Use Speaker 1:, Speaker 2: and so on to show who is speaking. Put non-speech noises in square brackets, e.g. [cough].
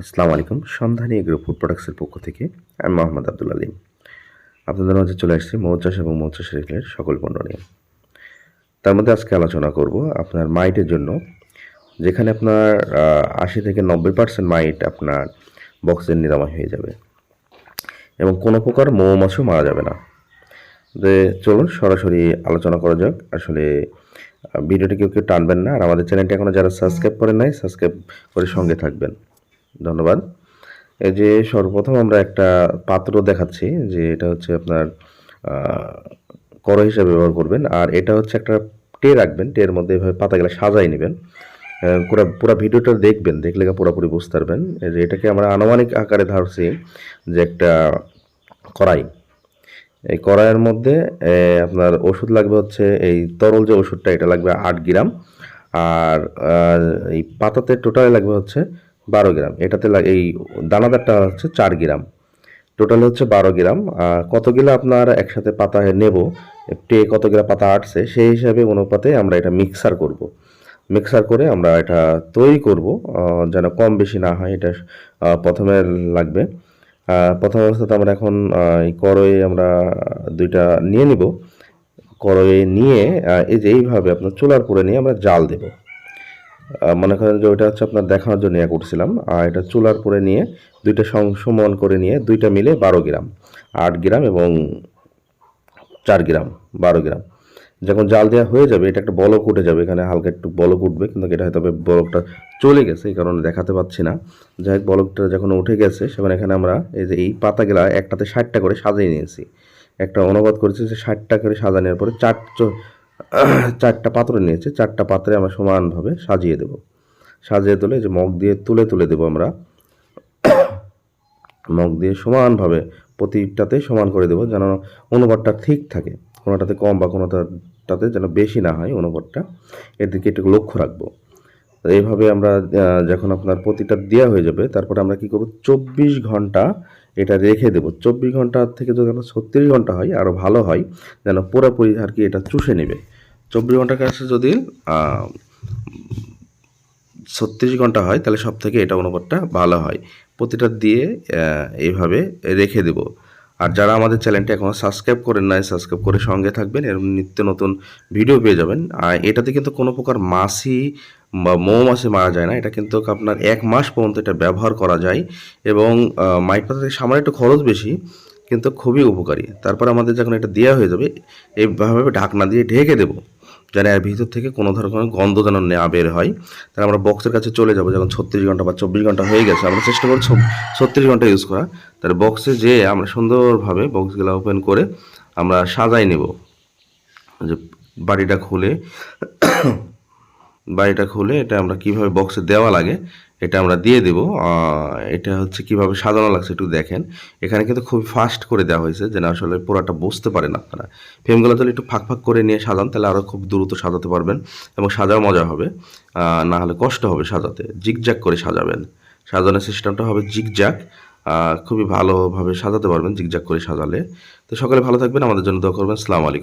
Speaker 1: আসসালামু আলাইকুম। সন্ধানী এগ্রো ফুড প্রোডাক্টসের পক্ষ থেকে আমি মোহাম্মদ আব্দুল আলিম। আপনাদের মাঝে চলে আসছি মৌ চাষ এবং মৌ চাষের রিলেটেড সকল পণ্য নিয়ে। তার মধ্যে আজকে আলোচনা করব আপনার মাইটের জন্য, যেখানে আপনার আশি থেকে নব্বই পার্সেন্ট মাইট আপনার বক্সের নিরাময় হয়ে যাবে এবং কোনো প্রকার মৌমাছিও মারা যাবে না। যে চলুন সরাসরি আলোচনা করা যাক। আসলে ভিডিওটি কেউ কেউ টানবেন না। আর আমাদের চ্যানেলটি এখনও যারা সাবস্ক্রাইব করেন নাই, সাবস্ক্রাইব করে সঙ্গে থাকবেন। ধন্যবাদ। এই যে সর্বপ্রথম আমরা একটা পাত্র দেখাচ্ছি, যে এটা হচ্ছে আপনার কড়া হিসাবে ব্যবহার করবেন। আর এটা হচ্ছে একটা টে রাখবেন টের মধ্যে এভাবে পাতাগুলো সাজাই নেবেন। পুরো পুরো ভিডিওটা দেখবেন, দেখলে পুরোপুরি বুঝতে পারবেন। যে এটাকে আমরা আনুমানিক আকারে ধরছি, যে একটা কড়াই। এই কড়াইয়ের মধ্যে আপনার ওষুধ লাগবে হচ্ছে, এই তরল যে ওষুধটা, এটা লাগবে আট গ্রাম। আর এই পাতাতে টোটালে লাগবে হচ্ছে বারো গ্রাম। এটাতে এই দানাদারটা হচ্ছে চার গ্রাম। টোটাল হচ্ছে বারো গ্রাম। কতগুলো আপনার একসাথে পাতা নেব টে কতগুলো পাতা আটছে, সেই হিসাবে অনুপাতে আমরা এটা মিক্সার করব। মিক্সার করে আমরা এটা তৈরি করব যেন কম বেশি না হয়, এটা প্রথমে লাগবে। প্রথম অবস্থাতে আমরা এখন এই কড়াই আমরা দুইটা নিয়ে নিব। কড়াই নিয়ে এই যে এইভাবে আপনার চুলার পরে নিয়ে আমরা জাল দেব। মনে করেন যে ওইটা হচ্ছে আপনার দেখানোর জন্য ইয়ে করছিলাম আর এটা চুলার পরে নিয়ে দুইটা সমান করে নিয়ে দুইটা মিলে বারো গ্রাম, আট গ্রাম এবং চার গ্রাম, বারো গ্রাম। যখন জাল দেওয়া হয়ে যাবে, এটা একটা বলক উঠে যাবে, এখানে হালকা একটু বলক উঠবে, কিন্তু এটা হয়তো বলকটা চলে গেছে, এই কারণে দেখাতে পাচ্ছি না। যাই হোক, বলকটা যখন উঠে গেছে, সেখানে এখানে আমরা এই যে এই পাতাগুলা একটাতে ষাটটা করে সাজিয়ে নিয়েছি। একটা অনুবাদ করেছি যে ষাটটা করে সাজানোর পরে চার [clears throat] চারটা পাত্র নিয়েছে, চারটা পাত্রে আমরা সমানভাবে সাজিয়ে দেব। সাজিয়ে তুলে যে মগ দিয়ে তুলে তুলে দেব আমরা। [clears throat] মগ দিয়ে সমানভাবে প্রতিটাতে সমান করে দেবো যেন অনুবাদটা ঠিক থাকে। কোনোটাতে কম বা কোনোটাতে যেন বেশি না হয় অনুবাদটা এর দিকে একটু লক্ষ্য রাখব। তো এইভাবে আমরা যখন আপনার প্রতিটা দেওয়া হয়ে যাবে, তারপরে আমরা কি করব? চব্বিশ ঘণ্টা এটা রেখে দেবো। চব্বিশ ঘণ্টা থেকে যদি আমরা ছত্রিশ ঘণ্টা হয় আরও ভালো হয়, যেন পুরোপুরি আর কি এটা চুষে নেবে। চব্বিশ ঘণ্টার কাছে যদি ছত্রিশ ঘণ্টা হয়, তাহলে সব থেকে এটা অনুপাতটা ভালো হয়। প্রতিটা দিয়ে এইভাবে রেখে দেব। আর যারা আমাদের চ্যানেলটি এখনও সাবস্ক্রাইব করেন নাই, সাবস্ক্রাইব করে সঙ্গে থাকবেন। এরকম নিত্য নতুন ভিডিও পেয়ে যাবেন। আর এটাতে কিন্তু কোনো প্রকার মাছি বা মৌমাছি মারা যায় না, এটা কিন্তু আপনার এক মাস পর্যন্ত এটা ব্যবহার করা যায় এবং পাতা থেকে সামান্য একটু খরচ বেশি, কিন্তু খুবই উপকারী। তারপর আমাদের যখন এটা দেওয়া হয়ে যাবে, এইভাবে ঢাকনা দিয়ে ঢেকে দেবো, যেন এর ভিতর থেকে কোনো ধরনের গন্ধ যেন না বের হয়। তাহলে আমরা বক্সের কাছে চলে যাব, যখন ছত্রিশ ঘণ্টা বা চব্বিশ ঘণ্টা হয়ে গেছে, আমরা চেষ্টা করছি ছত্রিশ ঘণ্টা ইউজ করা। তাহলে বক্সে যেয়ে আমরা সুন্দরভাবে বক্সগুলো ওপেন করে আমরা সাজাই নেব। যে বাড়িটা খুলে বাড়িটা খুলে এটা আমরা কীভাবে বক্সে দেওয়া লাগে, এটা আমরা দিয়ে দেব। এটা হচ্ছে কীভাবে সাজানো লাগছে একটু দেখেন। এখানে কিন্তু খুব ফাস্ট করে দেওয়া হয়েছে, যেন আসলে পুরোটা বুঝতে পারেন আপনারা। ফ্রেমগুলো তাহলে একটু ফাঁক ফাঁক করে নিয়ে সাজান, তাহলে আরও খুব দ্রুত সাজাতে পারবেন এবং সাজাও মজা হবে। না হলে কষ্ট হবে সাজাতে। জিগজ্যাগ করে সাজাবেন। সাজানোর সিস্টেমটা হবে জিগজ্যাগ। খুবই ভালোভাবে সাজাতে পারবেন জিগজ্যাগ করে সাজালে। তো সকালে ভালো থাকবেন, আমাদের জন্য দোয়া করবেন। আলাইকুম।